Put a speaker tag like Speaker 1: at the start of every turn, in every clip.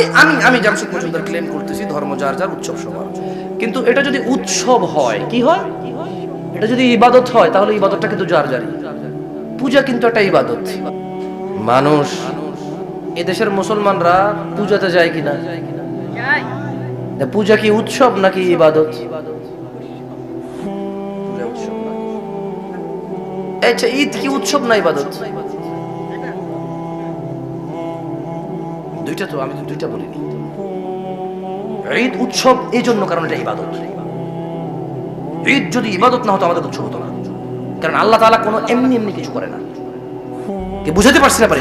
Speaker 1: আমি আমি আমি জামশেদ মজুমদার ক্লেম করতেছি, ধর্ম যার যার, উৎসব সবার। কিন্তু এটা যদি উৎসব হয়, কি হয়? এটা যদি ইবাদত হয়, তাহলে ইবাদতটা কিন্তু যার যারই। পূজা কিন্তু একটা ইবাদত। মানুষ, এদেশের মুসলমানরা পূজাতে যায় কিনা? পূজা কি উৎসব নাকি ইবাদত। আচ্ছা ঈদ কি উৎসব না ইবাদত? দুইটা তো, আমি তো দুইটা বলিনি। ঈদ উৎসব এই জন্য কারণ এটা ইবাদত। ঈদ যদি ইবাদত না হতো, আমাদের উৎসব হতো না। কারণ আল্লাহ তালা কোনো এমনি এমনি কিছু করে না। কি বুঝাতে পারছি না পারি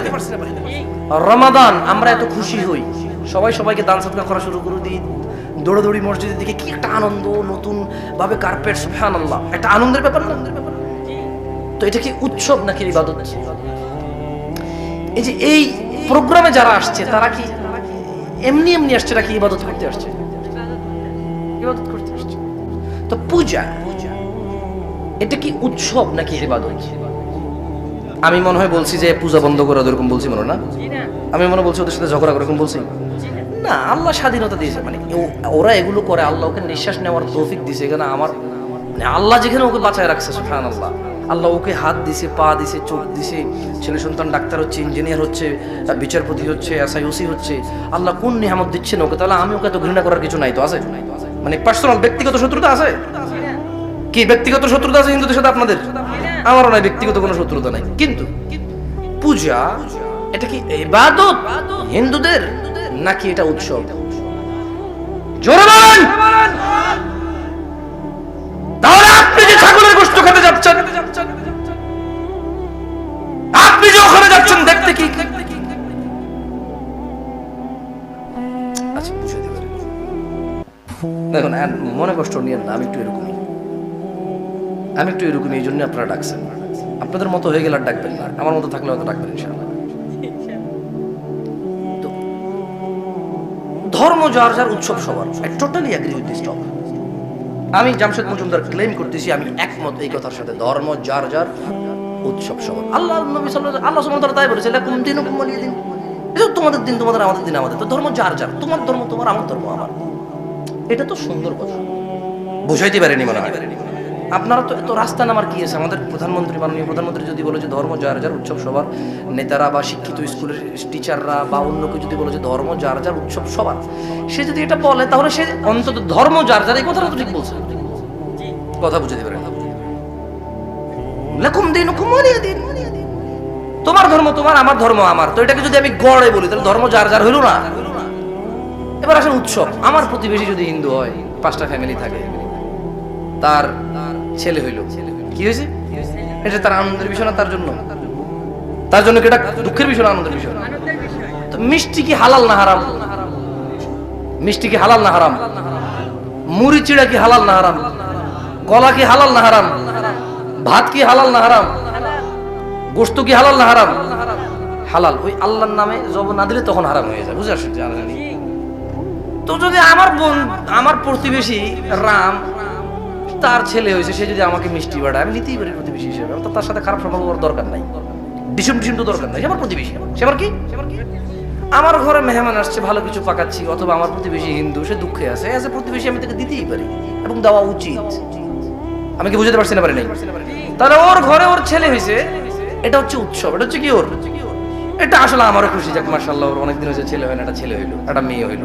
Speaker 1: রমাদান, আমরা এত খুশি হই। সবাই সবাইকে দান সৎকার করা শুরু করে দিই। দৌড়াদৌড়ি মসজিদের দিকে কি একটা আনন্দ, নতুন ভাবে কার্পেট সুবহান আল্লাহ একটা আনন্দের ব্যাপার না? তো এটা কি উৎসব নাকি ইবাদত? এই যে এই প্রোগ্রামে যারা আসছে তারা কি এমনি এমনি আসছে নাকি ইবাদত করতে আসছে? ইবাদত করতে আসছে। তো পূজা এটা কি উৎসব নাকি ইবাদত? আমি মনে হয় বলছি যে পূজা বন্ধ করে ওরকম বলছি মনে না? আমি মনে হয় বলছি ওদের সাথে ঝগড়া করে এরকম বলছি। না। আল্লাহ স্বাধীনতা দিয়েছে। মানে ওরা এগুলো করে আল্লাহ ওকে নিঃশ্বাস নেওয়ার তৌফিক দিয়েছে। এখানে আমার মানে আল্লাহ যেখানে ওকে বাঁচায় রাখছে সুফান আল্লাহ আল্লাহ ওকে হাত দিছে, পা দিছে, চোখ দিছে। ছেলে সন্তান, ডাক্তার হচ্ছে ইঞ্জিনিয়ার হচ্ছে, বিচারপতি হচ্ছে এসআইওসি হচ্ছে। আল্লাহ কোন নিয়ামত দিচ্ছেন ওকে? তাহলে আমি ওকে তো ঘৃণা করার কিছু নাই তো আছে? মানে পার্সোনাল ব্যক্তিগত শত্রুতা আছে? কি ব্যক্তিগত শত্রুতা আছে হিন্দুদের সাথে আপনাদের? আমারও নাই, ব্যক্তিগত কোনো শত্রুতা নাই। কিন্তু পূজা, এটা কি ইবাদত হিন্দুদের, নাকি এটা উৎসব? জোরে বলেন! তাহলে আপনি যে ছাগলের গোশত খেতে যাচ্ছেন মনে কষ্ট নিয়েন না, আমি একটু এরকমই। আমি একটু এরকমই, এই জন্য আপনারা ডাকছেন। আপনাদের মতো হয়ে গেলে আর ডাকবেন না, আমার মতো থাকলে হয়তো ডাকবেন ধর্ম যার যার উৎসব সবার I totally agree with this talk আমি জামশেদ মজুমদার ক্লেম করতেছি, আমি একমত এই কথার সাথে, ধর্ম যার যার উৎসব সবার। আল্লাহ, নবী সাল্লাল্লাহু আল্লাহ সুবহানাহু তাই বলেছে, লাকুম দিনুকুম ওয়ালিয়া দিন তোমাদের দিন, তোমাদের আমাদের দিন আমাদের, তো ধর্ম যার যার, তোমার ধর্ম তোমার, আমার ধর্ম আমার। এটা তো সুন্দর কথা। বুঝাইতে পারেনি মনে হয়। আপনারা তো এত রাস্তা নামার কি আছে? আমাদের প্রধানমন্ত্রী, মাননীয় প্রধানমন্ত্রী যদি বলে যে ধর্ম যার যার উৎসব সবার, নেতারা বা শিক্ষিত স্কুলের টিচাররা বা অন্য কেউ যদি বলে যে ধর্ম যার যার উৎসব সবার, সে যদি এটা বলে, তাহলে সে অন্তত ধর্ম যার যার, এই কথাটা তো ঠিক বলছে। কথা বুঝাতে দিনুকুম ওয়ালিয়া দিন। তোমার ধর্ম তোমার, আমার ধর্ম আমার। তো এটাকে যদি আমি গড়ে বলি, তাহলে ধর্ম যার যার হইল না। এবার আসেন উৎসব। আমার প্রতিবেশী যদি হিন্দু হয়, পাঁচটা ফ্যামিলি থাকে। তার ছেলে হইল। কি হয়েছে? এটা তার আনন্দের বিষয় না তার জন্য? তার জন্য এটা দুঃখের বিষয় না আনন্দের বিষয়? তো মিষ্টি কি হালাল না হারাম? মিষ্টি কি হালাল না হারাম? মুড়ি, চিড়া কি হালাল না হারাম? কলা কি হালাল না হারাম? ভাত কি হালাল না হারাম? গোস্ত কি হালাল না হারাম? হালাল। ওই আল্লাহর নামে জব না দিলে তখন হারাম হয়ে যায়। বুঝে জানেন তো যদি আমার বোন, আমার প্রতিবেশী রাম, তার ছেলে হয়েছে, সে যদি আমাকে মিষ্টি বাড়ায়, আমি নিতেই পারি প্রতিবেশী হিসেবে। তো তার সাথে খারাপ সম্পর্ক করার দরকার নাই। ডিসুম ডিসুম তো দরকার নাই। আমার প্রতিবেশী। সে আমার কি? আমার ঘরে মেহমান আসছে, ভালো কিছু পাকাচ্ছি, অথবা আমার প্রতিবেশী হিন্দু, সে দুঃখে আছে। এজ এ প্রতিবেশী আমি তাকে দিতেই পারি এবং দেওয়া উচিত। আমি কি বুঝতে পারছি না পারি নাই? তাহলে ওর ঘরে ওর ছেলে হয়েছে, এটা হচ্ছে উৎসব, এটা হচ্ছে কি ওর? এটা আসলে আমারও খুশি যাক মার্শাল্লাহ ওর অনেকদিন হয়েছে, ছেলে হয় না, একটা ছেলে হইল, একটা মেয়ে হইল।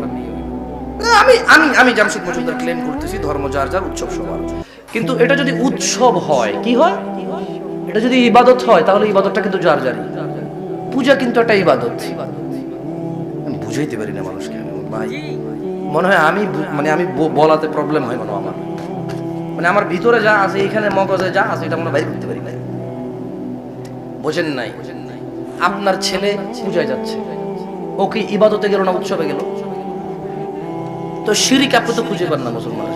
Speaker 1: আমি আমি আমি জামশেদ মজুমদার ক্লেম করতেছি ধর্ম যার যার উৎসব সবার। কিন্তু এটা যদি উৎসব হয়, কি হয়? এটা যদি ইবাদত হয়, তাহলে ইবাদতটা কিন্তু যার যারই। পূজা কিন্তু একটা ইবাদত। আমি বুঝাইতে পারি না মানুষকে ভাই, মনে হয় আমি মানে আমি বলাতে প্রবলেম হয় মনে আমার। মানে আমার ভিতরে যা আছে, এখানে মগজে যা আছে, এটা মনে বাইর করতে পারি না বোঝেন নাই। আপনার ছেলে পূজায় যাচ্ছে। ও কি ইবাদতে গেল না উৎসবে গেল? তো শিরিক আপনি তো খুঁজে পান না মুসলমান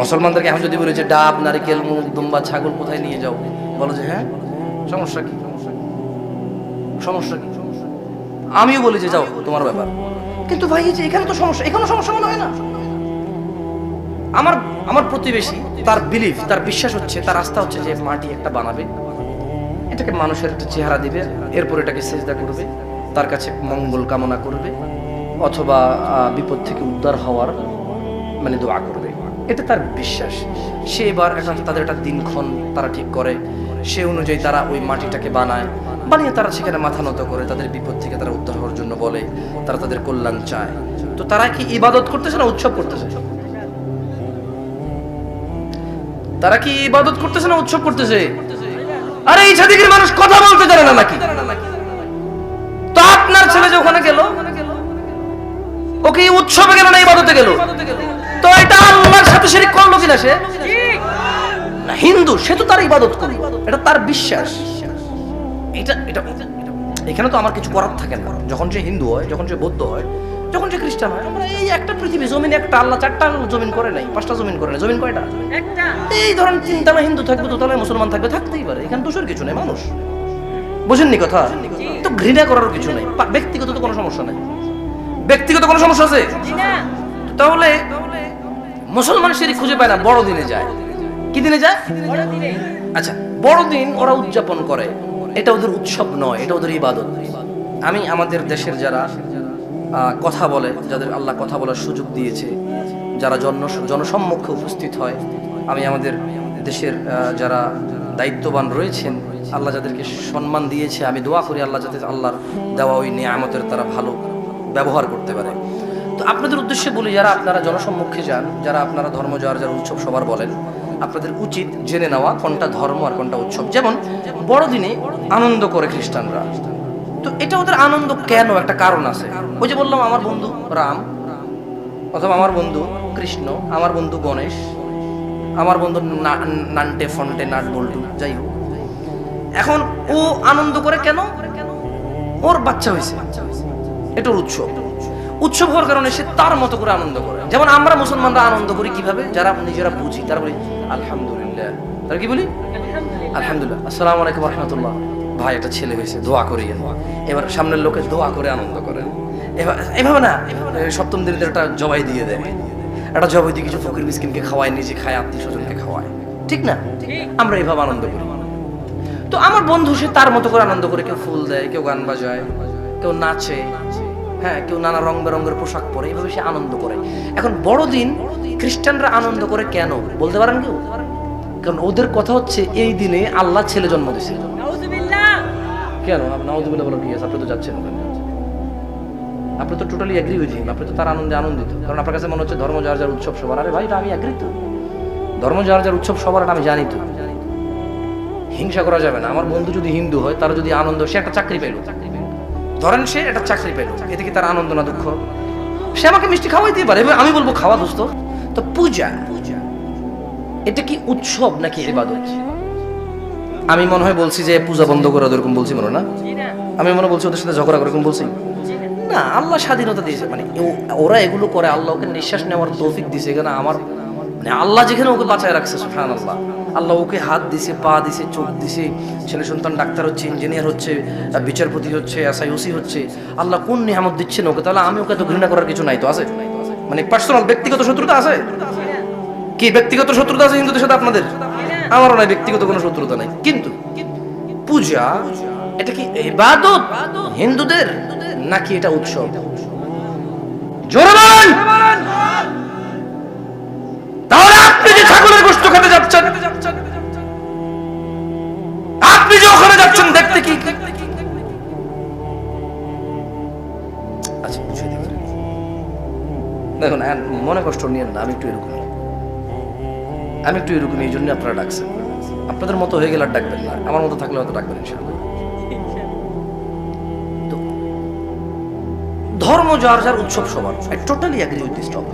Speaker 1: মুসলমানদেরকে এখন যদি বলি যে ডাব, নারিকেল মুখ দুম্বা, ছাগল কোথায় নিয়ে যাও, বলো যে হ্যাঁ সমস্যা কি? সমস্যা কি? আমিও বলি যে যাও, তোমার ব্যাপার। কিন্তু ভাই যে এখানে তো সমস্যা, এখানে সমস্যা মনে হয় না। আমার আমার প্রতিবেশী, তার বিলিফ তার বিশ্বাস হচ্ছে, তার আস্থা হচ্ছে যে মাটি একটা বানাবে, এটাকে মানুষের একটা চেহারা দিবে, এরপর এটাকে সেজদা করবে, তার কাছে মঙ্গল কামনা করবে অথবা বিপদ থেকে উদ্ধার হওয়ার মানে দোয়া করবে। এটা তার বিশ্বাস। সে এবার একটা তাদের একটা দিনক্ষণ তারা ঠিক করে। সে অনুযায়ী তারা ওই মাটিটাকে বানায়। বানিয়ে তারা সেখানে মাথা নত করে, তাদের বিপদ থেকে তারা উদ্ধার হওয়ার জন্য বলে, তারা তাদের কল্যাণ চায়। তো তারা কি ইবাদত করতেছে না উৎসব করতেছে? তারা কি ইবাদত করতেছে না উৎসব করতেছে? আরে, এই ছাদিকের মানুষ কথা বলতে জানে না নাকি? তো আপনার ছেলে যে ওখানে গেল ওকে উৎসবে গেল না ইবাদতে গেল? তো এটা আল্লাহর সাথে শিরিক করল কিনা সে? না হিন্দু সে তো তার ইবাদত করল এটা তার বিশ্বাস। এটা এটা এখানে তো আমার কিছু করার থাকে না। যখন সে হিন্দু হয় যখন সে বৌদ্ধ হয় যখন সে খ্রিস্টান হয় আমরা এই একটা পৃথিবী জমিন একটা আল্লাহ চারটা জমিন করে নাই পাঁচটা জমিন করে নাই। জমিন কয়টা? এই ধরেন তিনতলা হিন্দু থাকবে দোতলা মুসলমান থাকবে থাকতেই পারে। এখানে দোষের কিছু নেই মানুষ। বুঝেননি কথা? তো ঘৃণা করারও কিছু নেই। ব্যক্তিগত তো কোনো সমস্যা নেই। ব্যক্তিগত কোনো সমস্যা আছে? তাহলে মুসলমান শিরিক খুঁজে পায় না বড় দিনে যায়। কি দিনে যায়? আচ্ছা বড়দিন ওরা উদযাপন করে। এটা ওদের উৎসব নয় এটা ওদের ইবাদত। আমি আমাদের দেশের যারা কথা বলে যাদের আল্লাহ কথা বলার সুযোগ দিয়েছে যারা জন জনসম্মুখে উপস্থিত হয় আমি আমাদের দেশের যারা দায়িত্ববান রয়েছেন আল্লাহ যাদেরকে সম্মান দিয়েছে আমি দোয়া করি আল্লাহ যাতে আল্লাহর দেওয়া ওই নিয়ামতের তারা ভালো ব্যবহার করতে পারে। তো আপনাদের উদ্দেশ্যে বলি, যারা আপনারা জনসম্মুখে যান, যারা আপনারা ধর্ম যার যার উৎসব সবার বলেন, আপনাদের উচিত জেনে নেওয়া কোনটা ধর্ম আর কোনটা উৎসব। যেমন, বড়দিনে আনন্দ করে খ্রিস্টানরা। তো এটা ওদের আনন্দ কেন? একটা কারণ আছে। ওই যে বললাম, আমার বন্ধু রাম, অথবা আমার বন্ধু কৃষ্ণ, আমার বন্ধু গণেশ, আমার বন্ধু নান্টে ফন্টে নাট বল্টু, যাই হোক। এখন ও আনন্দ করে কেন? ওর বাচ্চা হয়েছে বাচ্চা হয়েছে। এটা উৎসব উৎসব হওয়ার কারণে সে তার মতো করে আনন্দ করে। যেমন আমরা মুসলমানরা আনন্দ করি কীভাবে? যারা নিজেরা বুঝি তারা বলি আলহামদুলিল্লাহ। তারা কি বলি? আলহামদুলিল্লাহ। আসসালামু আলাইকুম রহমতুল্লাহ। ভাই একটা ছেলে হয়েছে দোয়া করি এবার সামনের লোকে দোয়া করে আনন্দ করে এভাবে না সপ্তম দিনে একটা জবাই দিয়ে দেয়। একটা জবাই দিয়ে কিছু ফকির মিসকিনকে খাওয়ায় নিজে খায় আত্মীয় স্বজনকে খাওয়ায়। ঠিক না? আমরা এভাবে আনন্দ করি। তো আমার বন্ধু সে তার মতো করে আনন্দ করে কেউ ফুল দেয় কেউ গান বাজায় কেউ নাচে। হ্যাঁ কেউ নানা রং বেরঙের পোশাক পরে, এভাবে সে আনন্দ করে। এখন বড়দিন খ্রিস্টানরা আনন্দ করে কেন? বলতে পারেন কেউ? কারণ ওদের কথা হচ্ছে, এই দিনে আল্লাহ ছেলে জন্ম দিয়েছে কেন? কি আপনি তো যাচ্ছেন আপনি তো টোটালি হিম আপনি তো তার আনন্দে আনন্দিত। কারণ আপনার কাছে মনে হচ্ছে ধর্ম যার যার উৎসব সবার। আরে ভাই আমি এগ্রি তো। ধর্ম যার যার উৎসব সবার আমি জানি তো। হিংসা করা যাবে না। আমার বন্ধু যদি হিন্দু হয়, তার যদি আনন্দ, সে একটা চাকরি পেল। ধরেন সে একটা চাকরি পেল, এতে কি তার আনন্দ না দুঃখ? সে আমাকে মিষ্টি খাওয়াইতে পারে আমি বলব খাওয়া দোস্ত। তো পূজা পূজা এটা কি উৎসব নাকি ইবাদত? আমি মনে হয় বলছি যে পূজা বন্ধ করে ওরকম বলছি মনে না? আমি মনে বলছি ওদের সাথে ঝগড়া করে এরকম বলছি। না, আল্লাহ স্বাধীনতা দিয়েছে মানে ওরা এগুলো করে, আল্লাহ ওকে নিঃশ্বাস নেওয়ার তৌফিক দিয়েছে, এখানে আমার মানে আল্লাহ যেখানে ওকে বাঁচায় রাখছে সুফান আল্লাহ আল্লাহ ওকে হাত দিছে, পা দিছে, চোখ দিছে, ছেলে সন্তান ডাক্তার হচ্ছে ইঞ্জিনিয়ার হচ্ছে, বিচারপতি হচ্ছে এসআই ওসি হচ্ছে। আল্লাহ কোন নিয়ামত দিচ্ছেন ওকে? তাহলে আমি ওকে তো ঘৃণা করার কিছু নাই তো আছে? মানে পার্সোনাল ব্যক্তিগত শত্রুতা আছে? কি ব্যক্তিগত শত্রুতা আছে হিন্দুদের সাথে আপনাদের? আমারও নাই, ব্যক্তিগত কোনো শত্রুতা নাই। কিন্তু পূজা, এটা কি ইবাদত হিন্দুদের নাকি এটা উৎসব? জোরে তাহলে আপনি যে ছাগলের গোশত খেতে যাচ্ছেন, আপনি যে ওখানে যাচ্ছেন দেখতে কি? আচ্ছা দেখুন মনে কষ্ট নিয়েন না, আমি একটু এরকম। আমি একটু এরকম, এই জন্য আপনারা ডাকছেন। আপনাদের মতো হয়ে গেলে আর ডাকবেন না। আমার মতো থাকলে হয়তো ডাকবেন ধর্ম যার যার উৎসব সবার। Totally agree with this top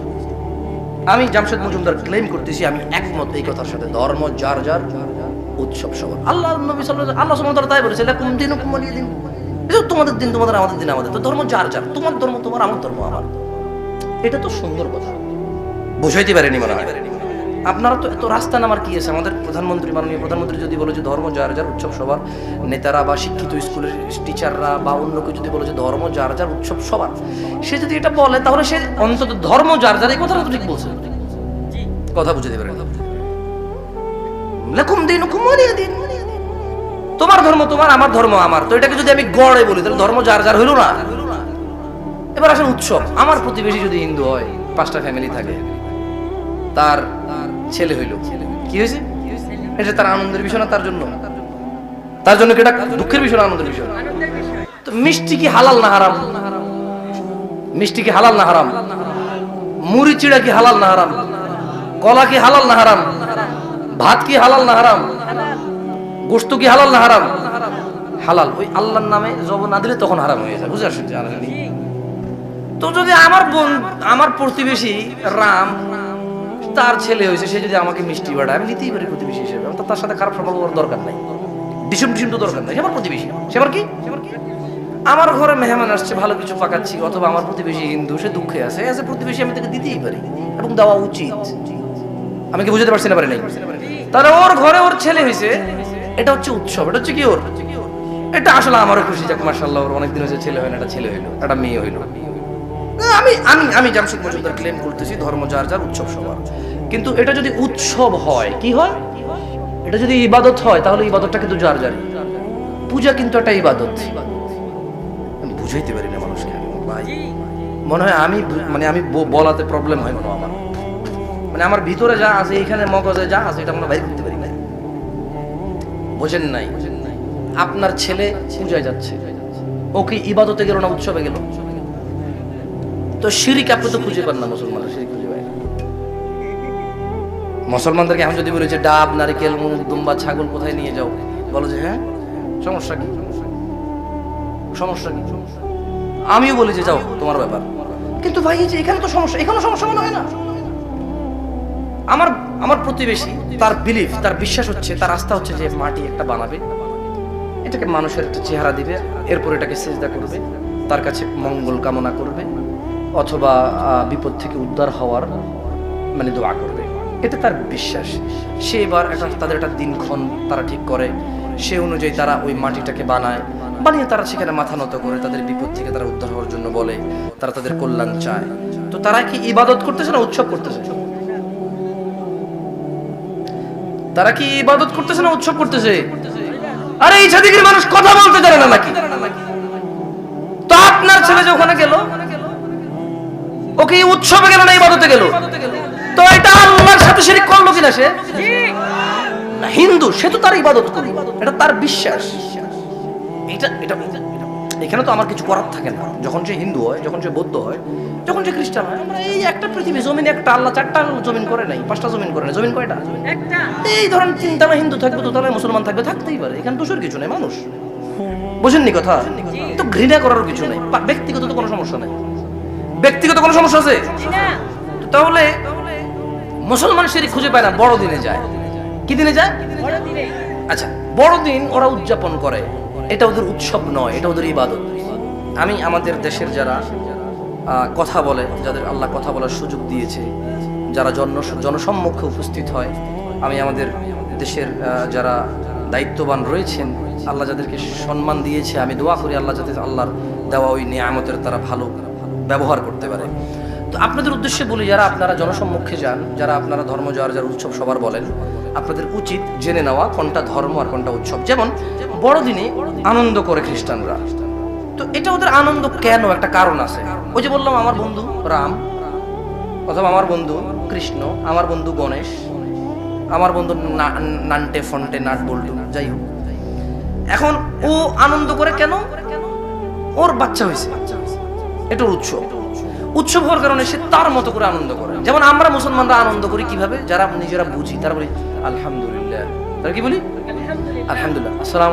Speaker 1: আমি জামশেদ মজুমদার ক্লেম করতেছি, আমি একমত এই কথার সাথে। ধর্ম, যার যার উৎসব সবার। আল্লাহ নবী সাল্লাল্লাহু আল্লাহ সুবহানাহু তাই বলেছে দিনুকুম ওয়ালিয়া দিন। এটা তো তোমাদের দিন তোমাদের, আমাদের দিন আমাদের। তো ধর্ম যার যার। তোমার ধর্ম তোমার, আমার ধর্ম আমার। এটা তো সুন্দর কথা। বুঝাইতে পারেনি মনে হয়। আপনারা তো এত রাস্তা নামার কি আছে? আমাদের প্রধানমন্ত্রী, মাননীয় প্রধানমন্ত্রী যদি বলে যে ধর্ম যার যার উৎসব সবার, নেতারা বা শিক্ষিত স্কুলের টিচাররা বা অন্য কেউ যদি বলে যে ধর্ম যার যার উৎসব সবার, সে যদি এটা বলে, তাহলে সে অন্তত ধর্ম যার যার, এই কথাটা ঠিক বলছে। কথা বুঝে দেবে। তোমার ধর্ম তোমার, আমার ধর্ম আমার। তো এটাকে যদি আমি গড়ে বলি, তাহলে ধর্ম যার যার হইল না। এবার আসলে উৎসব। আমার প্রতিবেশী যদি হিন্দু হয়, পাঁচটা ফ্যামিলি থাকে, তার ছেলে হইল। কি হয়েছে? এটা তার আনন্দের বিষয় না তার জন্য? তার জন্য এটা দুঃখের বিষয় না আনন্দের বিষয়? তো মিষ্টি কি হালাল না হারাম? মিষ্টি কি হালাল না হারাম? মুড়ি চিড়া কি হালাল না হারাম? কলা কি হালাল না হারাম? ভাত কি হালাল না হারাম? গোস্ত কি হালাল না হারাম? হালাল। ওই আল্লাহর নামে জব না দিলে তখন হারাম হয়ে যায়, বুঝে আসছেন তো যদি আমার বোন, আমার প্রতিবেশী রাম তার ছেলে হয়েছে, সে যদি আমাকে মিষ্টি বাড়ায়, আমি নিতেই পারি প্রতিবেশী হিসেবে। আমার তার সাথে খারাপ সম্পর্ক করার দরকার নাই। ডিসুম ডিসুম তো দরকার নাই। সে আমার প্রতিবেশী। সে আমার কি? আমার ঘরে মেহমান আসছে, ভালো কিছু পাকাচ্ছি, অথবা আমার প্রতিবেশী হিন্দু, সে দুঃখে আছে। এজ এ প্রতিবেশী আমি তাকে দিতেই পারি। এবং দেওয়া উচিত। আমি কি বুঝতে পারছি না পারি নাই? তাহলে ওর ঘরে ওর ছেলে হয়েছে, এটা হচ্ছে উৎসব, এটা হচ্ছে কি ওর? এটা আসলে আমারও খুশি, যাক মার্শাল্লাহ ওর অনেকদিন হয়েছে, ছেলে হয় না একটা ছেলে হইল, একটা মেয়ে হইল। আমি আমি আমি জামশেদ মজুমদার ক্লেম করতেছি ধর্ম যার যার উৎসব সবার। কিন্তু এটা যদি উৎসব হয়, কি হয়? এটা যদি ইবাদত হয়, তাহলে ইবাদতটা কিন্তু যার যার পূজা কিন্তু একটা ইবাদত। আমি বুঝাইতে পারি না মানুষকে, ভাই। মনে হয় আমি মানে আমি বলাতে প্রবলেম হয় মনে আমার। মানে আমার ভিতরে যা আছে এখানে মগজে যা আছে, এটা মনে বাইর করতে পারি না বোঝেন নাই। আপনার ছেলে পূজায় যাচ্ছে। ও কি ইবাদতে গেল না উৎসবে গেল? তো শিরিক আপনি তো খুঁজে পান না মুসলমানরা, শিরিক খুঁজে পায় মুসলমানদেরকে এখন যদি বলি যে ডাব, নারিকেল, মুগ, দুম্বা, ছাগল কোথায় নিয়ে যাও, বলো যে হ্যাঁ সমস্যা কি? সমস্যা কি? আমিও বলি যে যাও, তোমার ব্যাপার। কিন্তু ভাই যে এখানে তো সমস্যা এখানে সমস্যা মনে হয় না। আমার আমার প্রতিবেশী, তার বিলিফ তার বিশ্বাস হচ্ছে, তার আস্থা হচ্ছে যে মাটি একটা বানাবে, এটাকে মানুষের একটা চেহারা দিবে, এরপর এটাকে সেজদা করবে, তার কাছে মঙ্গল কামনা করবে অথবা বিপদ থেকে উদ্ধার হওয়ার মানে দোয়া করবে। এটা তার বিশ্বাস। সে এবার একটা, তাদের একটা দিনক্ষণ তারা ঠিক করে। সে অনুযায়ী তারা ওই মাটিটাকে বানায়। বানিয়ে তারা সেখানে মাথা নত করে, তাদের বিপদ থেকে তারা উদ্ধার হওয়ার জন্য বলে, তারা তাদের কল্যাণ চায়। তো তারা কি ইবাদত করতেছে না উৎসব করতেছে? তারা কি ইবাদত করতেছে না উৎসব করতেছে? আরে, এই ছাদিকের মানুষ কথা বলতে জানে না নাকি? তো আপনার ছেলে যে ওখানে গেল ওকে উৎসবে গেল না ইবাদতে গেল? তো এটা আল্লাহর সাথে শিরিক করল কিনা সে? না হিন্দু সে তো তার ইবাদত করল এটা তার বিশ্বাস। এটা এটা এখানে তো আমার কিছু করার থাকে না। যখন সে হিন্দু হয় যখন সে বৌদ্ধ হয় যখন সে খ্রিস্টান হয় আমরা এই একটা পৃথিবী জমিন একটা আল্লাহ চারটা জমিন করে নাই পাঁচটা জমিন করে নাই। জমিন কয়টা? এই ধরেন তিনতলা হিন্দু থাকবে দোতলায় মুসলমান থাকবে থাকতেই পারে। এখানে দোষের কিছু নেই মানুষ। বোঝেননি কথা? তো ঘৃণা করার কিছু নেই। ব্যক্তিগত তো কোনো সমস্যা নেই। ব্যক্তিগত কোনো সমস্যা আছে? তাহলে মুসলমান সেরি খুঁজে পায় না বড় দিনে যায়। কি দিনে যায়? আচ্ছা বড়দিন ওরা উদযাপন করে। এটা ওদের উৎসব নয় এটা ওদের ইবাদত। আমি আমাদের দেশের যারা কথা বলে যাদের আল্লাহ কথা বলার সুযোগ দিয়েছে যারা জন জনসম্মুখে উপস্থিত হয় আমি আমাদের দেশের যারা দায়িত্ববান রয়েছেন আল্লাহ যাদেরকে সম্মান দিয়েছে আমি দোয়া করি আল্লাহ যাতে আল্লাহর দেওয়া ওই নিয়ামতের তারা ভালো ব্যবহার করতে পারে। তো আপনাদের উদ্দেশ্যে বলি, যারা আপনারা জনসম্মুখে যান, যারা আপনারা ধর্ম যার যার উৎসব সবার বলেন, আপনাদের উচিত জেনে নেওয়া কোনটা ধর্ম আর কোনটা উৎসব। যেমন, বড়দিনে আনন্দ করে খ্রিস্টানরা। তো এটা ওদের আনন্দ কেন? একটা কারণ আছে। ওই যে বললাম, আমার বন্ধু রাম, অথবা আমার বন্ধু কৃষ্ণ, আমার বন্ধু গণেশ, আমার বন্ধু নান্টে ফন্টে, নাট বল্টু, যাই হোক। এখন ও আনন্দ করে কেন? ওর বাচ্চা হয়েছে। এটা উৎসব। উৎসব হওয়ার কারণে সে তার মতো করে আনন্দ করে। যেমন আমরা মুসলমানরা আনন্দ করি কীভাবে? যারা নিজেরা বুঝি তারা বলি আলহামদুলিল্লাহ। তারা কি বলি? আলহামদুলিল্লাহ। আসসালাম